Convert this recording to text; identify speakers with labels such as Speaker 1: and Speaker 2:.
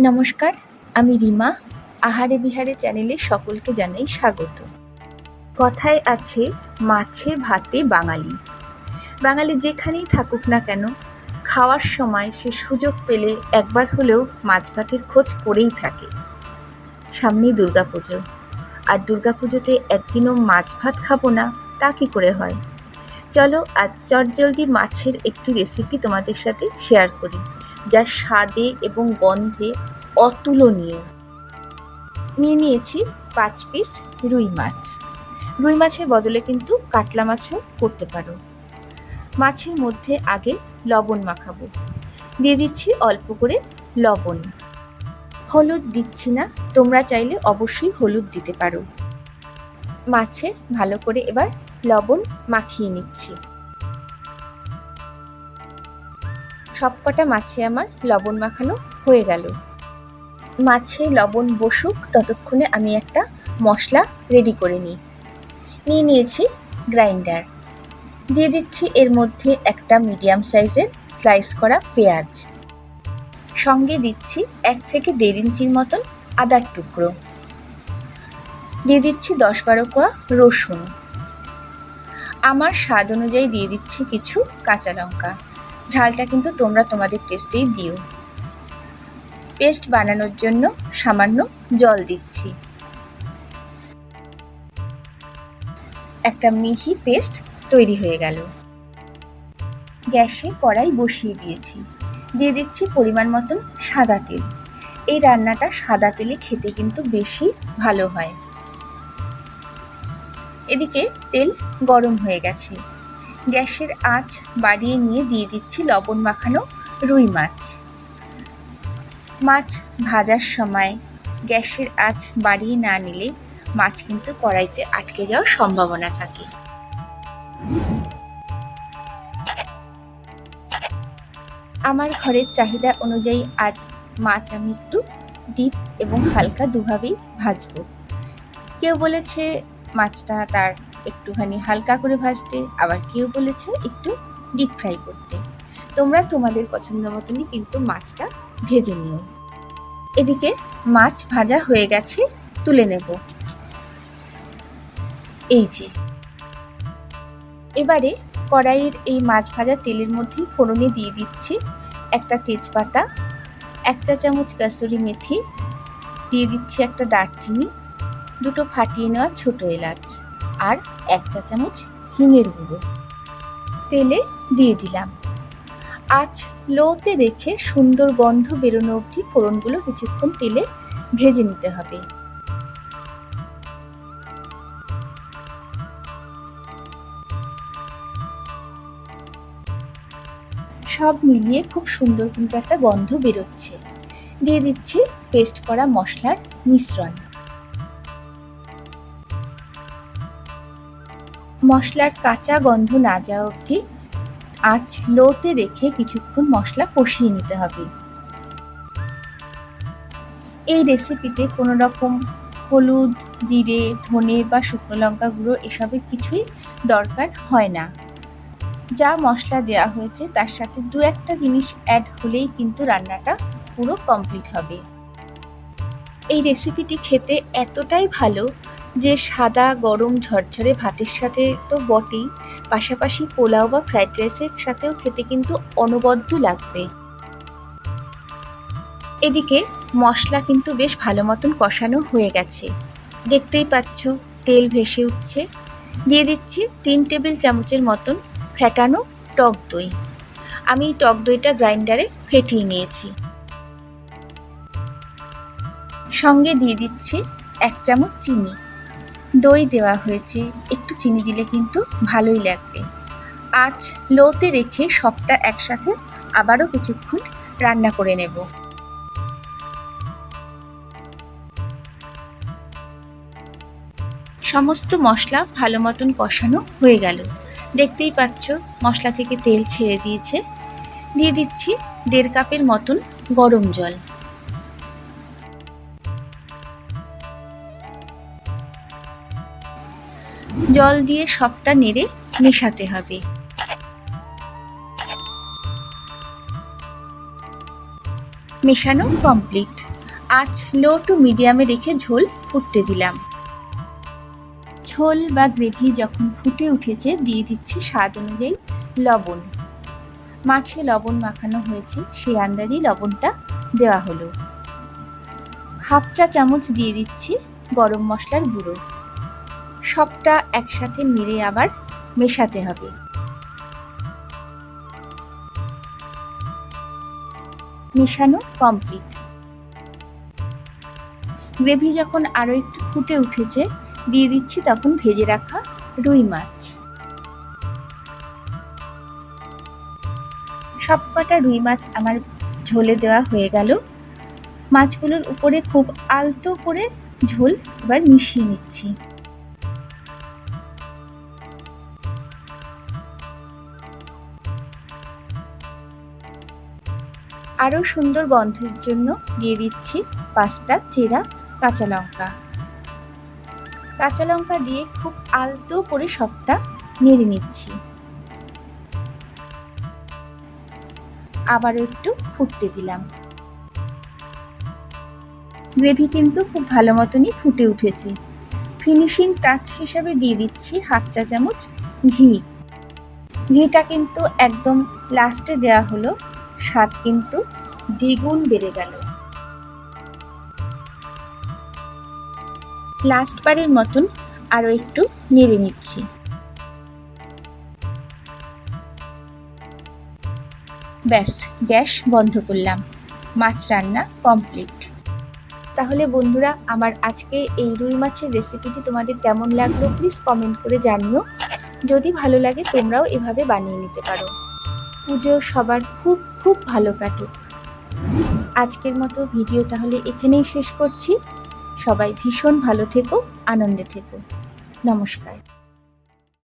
Speaker 1: নমস্কার, আমি রিমা। আহারে বিহারে চ্যানেলে সকলকে জানাই স্বাগত। কথায় আছে, মাছে ভাতে বাঙালি। বাঙালি যেখানেই থাকুক না কেন, খাওয়ার সময় সে সুযোগ পেলে একবার হলেও মাছ ভাতের খোঁজ করেই থাকে। সামনেই দুর্গাপুজো। আর দুর্গাপুজোতে একদিনও মাছ ভাত খাব না, তা কি করে হয়? চলো আজ চটজলদি মাছের একটি রেসিপি তোমাদের সাথে শেয়ার করি, যা স্বাদে এবং গন্ধে অতুলনীয়। নিয়ে নিয়েছি পাঁচ পিস রুই মাছ। রুই মাছের বদলে কিন্তু কাতলা মাছও করতে পারো। মাছের মধ্যে আগে লবণ মাখাবো। দিয়ে দিচ্ছি অল্প করে লবণ। হলুদ দিচ্ছি না, তোমরা চাইলে অবশ্যই হলুদ দিতে পারো। মাছে ভালো করে এবার লবণ মাখিয়ে নিচ্ছি। সবকটা মাছে আমার লবণ মাখানো হয়ে গেল। মাছে লবণ বসুক, ততক্ষণে আমি একটা মশলা রেডি করে নিই। নিয়ে নিয়েছি গ্রাইন্ডার। দিয়ে দিচ্ছি এর মধ্যে একটা মিডিয়াম সাইজের স্লাইস করা পেঁয়াজ। সঙ্গে দিচ্ছি এক থেকে দেড় ইঞ্চির মতন আদার টুকরো। দিয়ে দিচ্ছি দশ বারো কোয়া রসুন। আমার স্বাদ অনুযায়ী দিয়ে দিচ্ছি কিছু কাঁচা লঙ্কা। ঝালটা কিন্তু তোমরা তোমাদের টেস্টেই দিও। পেস্ট বানানোর জন্য সামান্য জল দিচ্ছি। একটা মিহি পেস্ট তৈরি হয়ে গেল। গ্যাসে কড়াই বসিয়ে দিয়েছি। দিয়ে দিচ্ছি পরিমাণ মতন সাদা তেল। এই রান্নাটা সাদা তেলে খেতে কিন্তু বেশি ভালো হয়। এদিকে তেল গরম হয়ে গেছে। গ্যাসের আঁচ বাড়িয়ে নিয়ে দিয়ে দিচ্ছি লবণ মাখানো রুই মাছ। মাছ ভাজার সময় গ্যাসের আঁচ বাড়িয়ে না নিলে মাছ কিন্তু কড়াইতে আটকে যাওয়ার সম্ভাবনা থাকে। আমার ঘরের চাহিদা অনুযায়ী আজ মাছ আমি একটু ডিপ এবং হালকা দুভাবেই ভাজবো। কেউ বলেছে মাছটা তার একটুখানি হালকা করে ভাজতে, আবার কেউ বলেছে একটু ডিপ ফ্রাই করতে। তোমরা তোমাদের পছন্দ মতনই কিন্তু মাছটা ভেজে নিও। এদিকে মাছ ভাজা হয়ে গেছে, তুলে নেব। এই যে। এবারে কড়াইয়ের এই মাছ ভাজা তেলের মধ্যে ফোড়নে দিয়ে দিচ্ছি একটা তেজপাতা, এক চা চামচ কাসুরি মেথি, দিয়ে দিচ্ছি একটা দারচিনি দুটো ফাটিয়ে নেওয়া ছোট এলাচ আর এক চা চামচ হিঙের গুঁড়ো। তেলে দিয়ে দিলাম। আজ লোতে রেখে সুন্দর গন্ধ বেরোনো অবধি ফোড়নগুলো কিছুক্ষণ তেলে ভেজে নিতে হবে। সব মিলিয়ে খুব সুন্দর কিন্তু একটা গন্ধ বেরোচ্ছে। দিয়ে দিচ্ছি পেস্ট করা মশলার মিশ্রণ। মশলার কাঁচা গন্ধ না যাওয়া অবধি আঁচ লোতে রেখে কিছুক্ষণ মশলা কষিয়ে নিতে হবে। এই রেসিপিতে কোনো রকম হলুদ, জিরে, ধনে বা শুকনো লঙ্কা গুঁড়ো এসবের কিছুই দরকার হয় না। যা মশলা দেওয়া হয়েছে তার সাথে দু একটা জিনিস অ্যাড হলেই কিন্তু রান্নাটা পুরো কমপ্লিট হবে। এই রেসিপিটি খেতে এতটাই ভালো যে সাদা, গরম, ঝরঝরে ভাতের সাথে তো বটেই। পাশাপাশি পোলাও বা ফ্রাইড রাইসের সাথেও খেতে কিন্তু অনবদ্য লাগবে। এদিকে মশলা কিন্তু বেশ ভালো মতন কষানো হয়ে গেছে। দেখতেই পাচ্ছ, তেল ভেসে উঠছে। দিয়ে দিচ্ছি তিন টেবিল চামচের মতন ফেটানো টক দই। আমি টক দইটা গ্রাইন্ডারে ফেটিয়ে নিয়েছি। সঙ্গে দিয়ে দিচ্ছি এক চামচ চিনি। দই দেওয়া হয়েছে। একটু চিনি দিলে কিন্তু ভালোই লাগবে। আজ লোতে রেখে সবটা একসাথে আবারও কিছুক্ষণ রান্না করে নেব। সমস্ত মশলা ভালো মতন কষানো হয়ে গেল। দেখতেই পাচ্ছ মশলা থেকে তেল ছেড়ে দিয়েছে। দিয়ে দিচ্ছি দেড় কাপের মতন গরম জল। জল দিয়ে সবটা নেড়ে মেশাতে হবে। মেশানো কমপ্লিট আঁচ লো টু মিডিয়ামে রেখে ঝোল ফুটতে দিলাম। ঝোল বা গ্রেভি যখন ফুটে উঠেছে, দিয়ে দিচ্ছি স্বাদ অনুযায়ী লবণ। মাছে লবণ মাখানো হয়েছে, সেই আন্দাজেই লবণটা দেওয়া হলো। হাফ চা চামচ দিয়ে দিচ্ছি গরম মশলার গুঁড়ো। সবটা একসাথে নেড়ে আবার মেশাতে হবে। মেশানো কমপ্লিট। গ্রেভি যখন আরও একটু ফুটে উঠেছে, দিয়ে দিচ্ছি তখন ভেজে রাখা রুই মাছ। সবকটা রুই মাছ আমার ঝোলে দেওয়া হয়ে গেল। মাছগুলোর উপরে খুব আলতো করে ঝোল এবার মিশিয়ে নিচ্ছি। আরও সুন্দর গন্ধের জন্য দিয়ে দিচ্ছি পাঁচটা চেরা কাঁচা লঙ্কা। কাঁচা লঙ্কা দিয়ে খুব আলতো করে সবটা নেড়ে নিচ্ছি। আবারও একটু ফুটতে দিলাম। গ্রেভি কিন্তু খুব ভালো মতনই ফুটে উঠেছে। ফিনিশিং টাচ হিসাবে দিয়ে দিচ্ছি হাফ চা চামচ ঘি। ঘিটা কিন্তু একদম লাস্টে দেওয়া হলো। স্বাদ কিন্তু দ্বিগুণ বেড়ে গেল। লাস্ট বারের মতন আরও একটু নেড়ে নিচ্ছি। ব্যাস, গ্যাস বন্ধ করলাম। মাছ রান্না কমপ্লিট। তাহলে বন্ধুরা, আমার আজকে এই রুই মাছের রেসিপিটি তোমাদের কেমন লাগল প্লিজ কমেন্ট করে জানিও। যদি ভালো লাগে, তোমরাও এভাবে বানিয়ে নিতে পারো। পুজো সবার খুব খুব ভালো কাটুক। আজকের মতো ভিডিও তাহলে এখানেই শেষ করছি। সবাই ভীষণ ভালো থেকো, আনন্দে থেকো। নমস্কার।